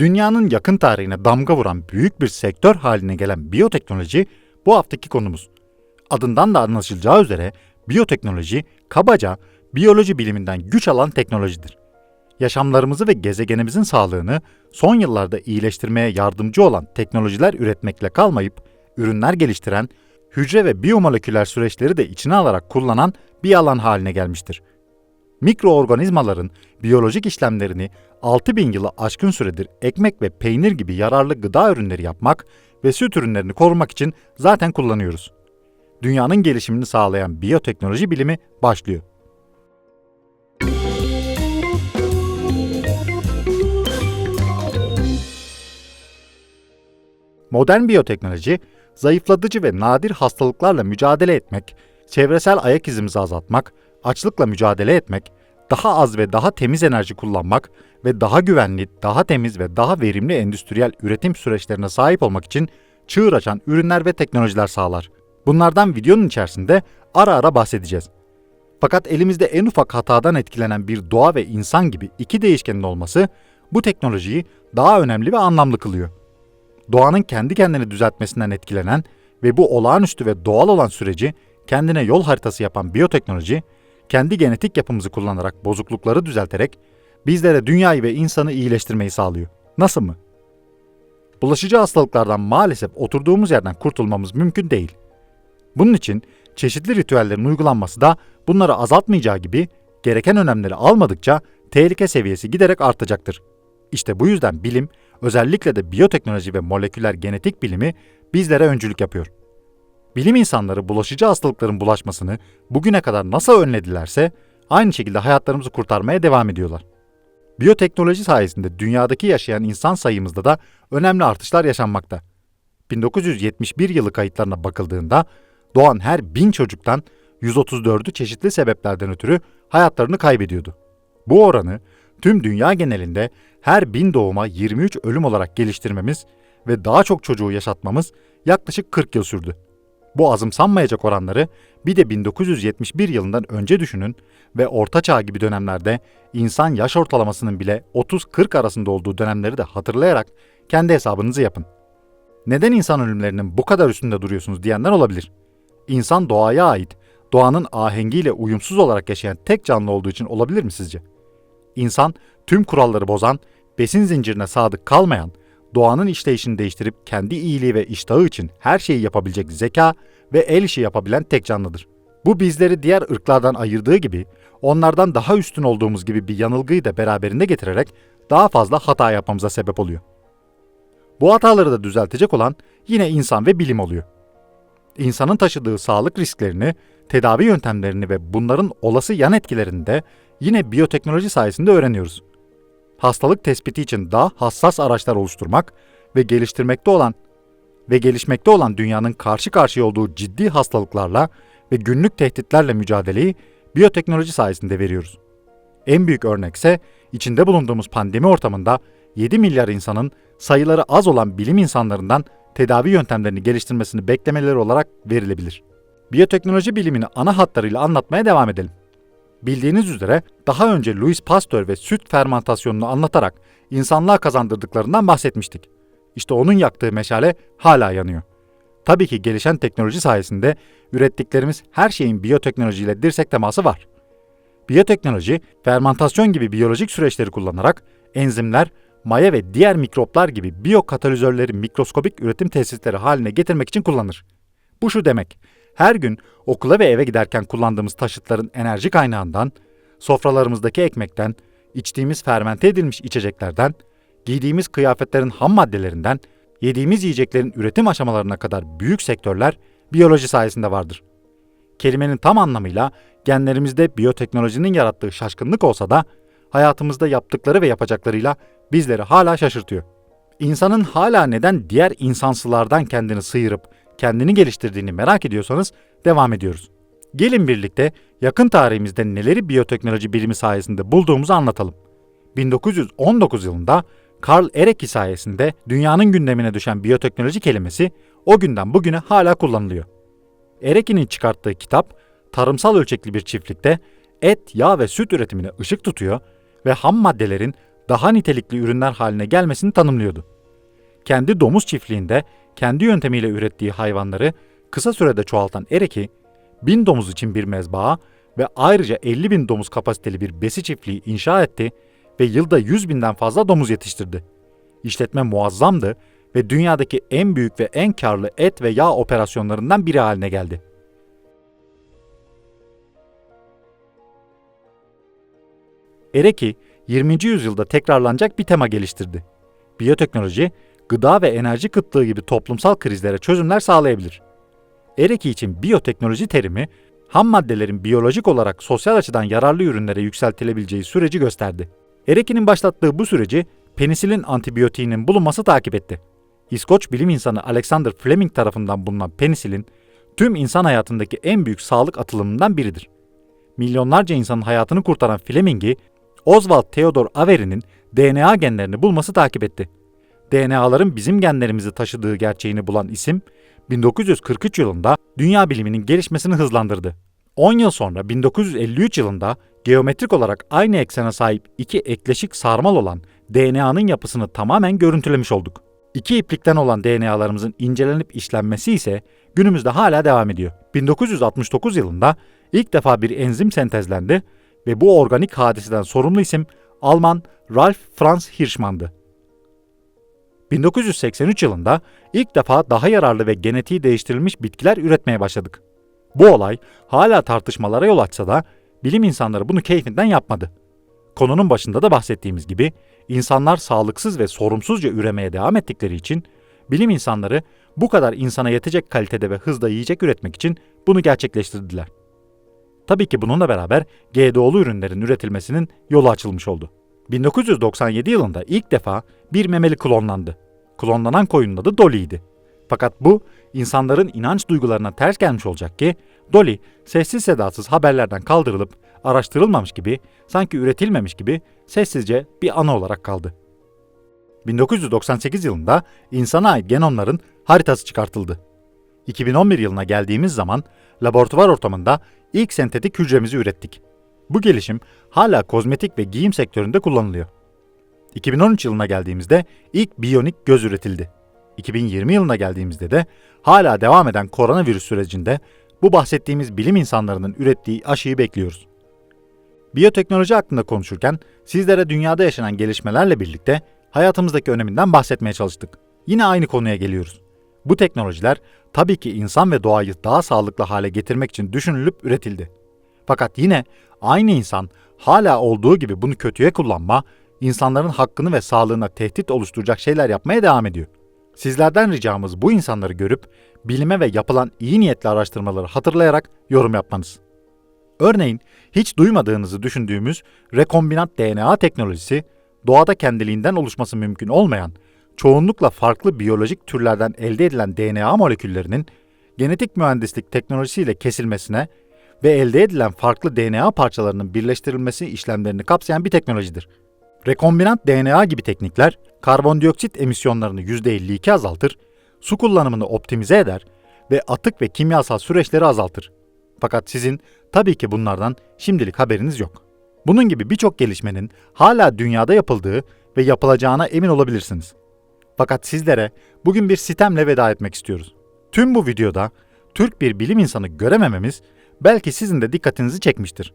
Dünyanın yakın tarihine damga vuran büyük bir sektör haline gelen biyoteknoloji bu haftaki konumuz. Adından da anlaşılacağı üzere biyoteknoloji kabaca biyoloji biliminden güç alan teknolojidir. Yaşamlarımızı ve gezegenimizin sağlığını son yıllarda iyileştirmeye yardımcı olan teknolojiler üretmekle kalmayıp ürünler geliştiren, hücre ve biyomoleküler süreçleri de içine alarak kullanan bir alan haline gelmiştir mikroorganizmaların biyolojik işlemlerini 6000 yılı aşkın süredir ekmek ve peynir gibi yararlı gıda ürünleri yapmak ve süt ürünlerini korumak için zaten kullanıyoruz. Dünyanın gelişimini sağlayan biyoteknoloji bilimi başlıyor. Modern biyoteknoloji, zayıflatıcı ve nadir hastalıklarla mücadele etmek, çevresel ayak izimizi azaltmak, açlıkla mücadele etmek, daha az ve daha temiz enerji kullanmak ve daha güvenli, daha temiz ve daha verimli endüstriyel üretim süreçlerine sahip olmak için çığır açan ürünler ve teknolojiler sağlar. Bunlardan videonun içerisinde ara ara bahsedeceğiz. Fakat elimizde en ufak hatadan etkilenen bir doğa ve insan gibi iki değişkenin olması bu teknolojiyi daha önemli ve anlamlı kılıyor. Doğanın kendi kendini düzeltmesinden etkilenen ve bu olağanüstü ve doğal olan süreci kendine yol haritası yapan biyoteknoloji, kendi genetik yapımızı kullanarak bozuklukları düzelterek bizlere dünyayı ve insanı iyileştirmeyi sağlıyor. Nasıl mı? Bulaşıcı hastalıklardan maalesef oturduğumuz yerden kurtulmamız mümkün değil. Bunun için çeşitli ritüellerin uygulanması da bunları azaltmayacağı gibi gereken önlemleri almadıkça tehlike seviyesi giderek artacaktır. İşte bu yüzden bilim, özellikle de biyoteknoloji ve moleküler genetik bilimi bizlere öncülük yapıyor. Bilim insanları bulaşıcı hastalıkların bulaşmasını bugüne kadar nasıl önledilerse aynı şekilde hayatlarımızı kurtarmaya devam ediyorlar. Biyoteknoloji sayesinde dünyadaki yaşayan insan sayımızda da önemli artışlar yaşanmakta. 1971 yılı kayıtlarına bakıldığında doğan her bin çocuktan 134'ü çeşitli sebeplerden ötürü hayatlarını kaybediyordu. Bu oranı tüm dünya genelinde her bin doğuma 23 ölüm olarak geliştirmemiz ve daha çok çocuğu yaşatmamız yaklaşık 40 yıl sürdü. Bu azımsanmayacak oranları bir de 1971 yılından önce düşünün ve Orta Çağ gibi dönemlerde insan yaş ortalamasının bile 30-40 arasında olduğu dönemleri de hatırlayarak kendi hesabınızı yapın. Neden insan ölümlerinin bu kadar üstünde duruyorsunuz diyenler olabilir. İnsan doğaya ait, doğanın ahengiyle uyumsuz olarak yaşayan tek canlı olduğu için olabilir mi sizce? İnsan tüm kuralları bozan, besin zincirine sadık kalmayan, doğanın işleyişini değiştirip kendi iyiliği ve iştahı için her şeyi yapabilecek zeka ve el işi yapabilen tek canlıdır. Bu bizleri diğer ırklardan ayırdığı gibi onlardan daha üstün olduğumuz gibi bir yanılgıyı da beraberinde getirerek daha fazla hata yapmamıza sebep oluyor. Bu hataları da düzeltecek olan yine insan ve bilim oluyor. İnsanın taşıdığı sağlık risklerini, tedavi yöntemlerini ve bunların olası yan etkilerini de yine biyoteknoloji sayesinde öğreniyoruz hastalık tespiti için daha hassas araçlar oluşturmak ve geliştirmekte olan ve gelişmekte olan dünyanın karşı karşıya olduğu ciddi hastalıklarla ve günlük tehditlerle mücadeleyi biyoteknoloji sayesinde veriyoruz. En büyük örnekse içinde bulunduğumuz pandemi ortamında 7 milyar insanın sayıları az olan bilim insanlarından tedavi yöntemlerini geliştirmesini beklemeleri olarak verilebilir. Biyoteknoloji bilimini ana hatlarıyla anlatmaya devam edelim. Bildiğiniz üzere daha önce Louis Pasteur ve süt fermentasyonunu anlatarak insanlığa kazandırdıklarından bahsetmiştik. İşte onun yaktığı meşale hala yanıyor. Tabii ki gelişen teknoloji sayesinde ürettiklerimiz her şeyin biyoteknolojiyle dirsek teması var. Biyoteknoloji, fermentasyon gibi biyolojik süreçleri kullanarak enzimler, maya ve diğer mikroplar gibi biyokatalizörleri mikroskobik üretim tesisleri haline getirmek için kullanır. Bu şu demek, her gün okula ve eve giderken kullandığımız taşıtların enerji kaynağından, sofralarımızdaki ekmekten, içtiğimiz fermente edilmiş içeceklerden, giydiğimiz kıyafetlerin ham maddelerinden, yediğimiz yiyeceklerin üretim aşamalarına kadar büyük sektörler biyoloji sayesinde vardır. Kelimenin tam anlamıyla genlerimizde biyoteknolojinin yarattığı şaşkınlık olsa da hayatımızda yaptıkları ve yapacaklarıyla bizleri hala şaşırtıyor. İnsanın hala neden diğer insansılardan kendini sıyırıp kendini geliştirdiğini merak ediyorsanız devam ediyoruz. Gelin birlikte yakın tarihimizde neleri biyoteknoloji bilimi sayesinde bulduğumuzu anlatalım. 1919 yılında Karl Erecki sayesinde dünyanın gündemine düşen biyoteknoloji kelimesi o günden bugüne hala kullanılıyor. Erecki'nin çıkarttığı kitap tarımsal ölçekli bir çiftlikte et, yağ ve süt üretimine ışık tutuyor ve ham maddelerin daha nitelikli ürünler haline gelmesini tanımlıyordu. Kendi domuz çiftliğinde kendi yöntemiyle ürettiği hayvanları kısa sürede çoğaltan Ereki, bin domuz için bir mezbaha ve ayrıca 50 bin domuz kapasiteli bir besi çiftliği inşa etti ve yılda 100 binden fazla domuz yetiştirdi. İşletme muazzamdı ve dünyadaki en büyük ve en karlı et ve yağ operasyonlarından biri haline geldi. Ereki, 20. yüzyılda tekrarlanacak bir tema geliştirdi. Biyoteknoloji, gıda ve enerji kıtlığı gibi toplumsal krizlere çözümler sağlayabilir. Ereki için biyoteknoloji terimi, ham maddelerin biyolojik olarak sosyal açıdan yararlı ürünlere yükseltilebileceği süreci gösterdi. Ereki'nin başlattığı bu süreci penisilin antibiyotiğinin bulunması takip etti. İskoç bilim insanı Alexander Fleming tarafından bulunan penisilin, tüm insan hayatındaki en büyük sağlık atılımından biridir. Milyonlarca insanın hayatını kurtaran Fleming'i, Oswald Theodor Avery'nin DNA genlerini bulması takip etti. DNA'ların bizim genlerimizi taşıdığı gerçeğini bulan isim, 1943 yılında dünya biliminin gelişmesini hızlandırdı. 10 yıl sonra 1953 yılında geometrik olarak aynı eksene sahip iki ekleşik sarmal olan DNA'nın yapısını tamamen görüntülemiş olduk. İki iplikten olan DNA'larımızın incelenip işlenmesi ise günümüzde hala devam ediyor. 1969 yılında ilk defa bir enzim sentezlendi ve bu organik hadiseden sorumlu isim Alman Ralf Franz Hirschmann'dı. 1983 yılında ilk defa daha yararlı ve genetiği değiştirilmiş bitkiler üretmeye başladık. Bu olay hala tartışmalara yol açsa da bilim insanları bunu keyfinden yapmadı. Konunun başında da bahsettiğimiz gibi insanlar sağlıksız ve sorumsuzca üremeye devam ettikleri için bilim insanları bu kadar insana yetecek kalitede ve hızda yiyecek üretmek için bunu gerçekleştirdiler. Tabii ki bununla beraber GDO'lu ürünlerin üretilmesinin yolu açılmış oldu. 1997 yılında ilk defa bir memeli klonlandı. Klonlanan koyunun adı Dolly'ydi. Fakat bu insanların inanç duygularına ters gelmiş olacak ki Dolly sessiz sedasız haberlerden kaldırılıp araştırılmamış gibi sanki üretilmemiş gibi sessizce bir ana olarak kaldı. 1998 yılında insana ait genomların haritası çıkartıldı. 2011 yılına geldiğimiz zaman laboratuvar ortamında ilk sentetik hücremizi ürettik. Bu gelişim hala kozmetik ve giyim sektöründe kullanılıyor. 2013 yılına geldiğimizde ilk biyonik göz üretildi. 2020 yılına geldiğimizde de hala devam eden koronavirüs sürecinde bu bahsettiğimiz bilim insanlarının ürettiği aşıyı bekliyoruz. Biyoteknoloji hakkında konuşurken sizlere dünyada yaşanan gelişmelerle birlikte hayatımızdaki öneminden bahsetmeye çalıştık. Yine aynı konuya geliyoruz. Bu teknolojiler tabii ki insan ve doğayı daha sağlıklı hale getirmek için düşünülüp üretildi. Fakat yine aynı insan hala olduğu gibi bunu kötüye kullanma, insanların hakkını ve sağlığına tehdit oluşturacak şeyler yapmaya devam ediyor. Sizlerden ricamız bu insanları görüp bilime ve yapılan iyi niyetli araştırmaları hatırlayarak yorum yapmanız. Örneğin hiç duymadığınızı düşündüğümüz rekombinant DNA teknolojisi, doğada kendiliğinden oluşması mümkün olmayan, çoğunlukla farklı biyolojik türlerden elde edilen DNA moleküllerinin genetik mühendislik teknolojisiyle kesilmesine ve elde edilen farklı DNA parçalarının birleştirilmesi işlemlerini kapsayan bir teknolojidir. Rekombinant DNA gibi teknikler karbondioksit emisyonlarını %52 azaltır, su kullanımını optimize eder ve atık ve kimyasal süreçleri azaltır. Fakat sizin tabii ki bunlardan şimdilik haberiniz yok. Bunun gibi birçok gelişmenin hala dünyada yapıldığı ve yapılacağına emin olabilirsiniz. Fakat sizlere bugün bir sitemle veda etmek istiyoruz. Tüm bu videoda Türk bir bilim insanı göremememiz belki sizin de dikkatinizi çekmiştir.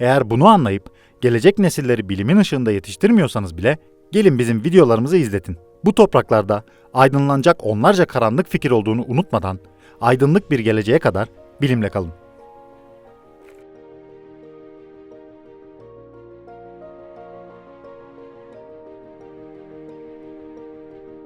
Eğer bunu anlayıp gelecek nesilleri bilimin ışığında yetiştirmiyorsanız bile gelin bizim videolarımızı izletin. Bu topraklarda aydınlanacak onlarca karanlık fikir olduğunu unutmadan aydınlık bir geleceğe kadar bilimle kalın.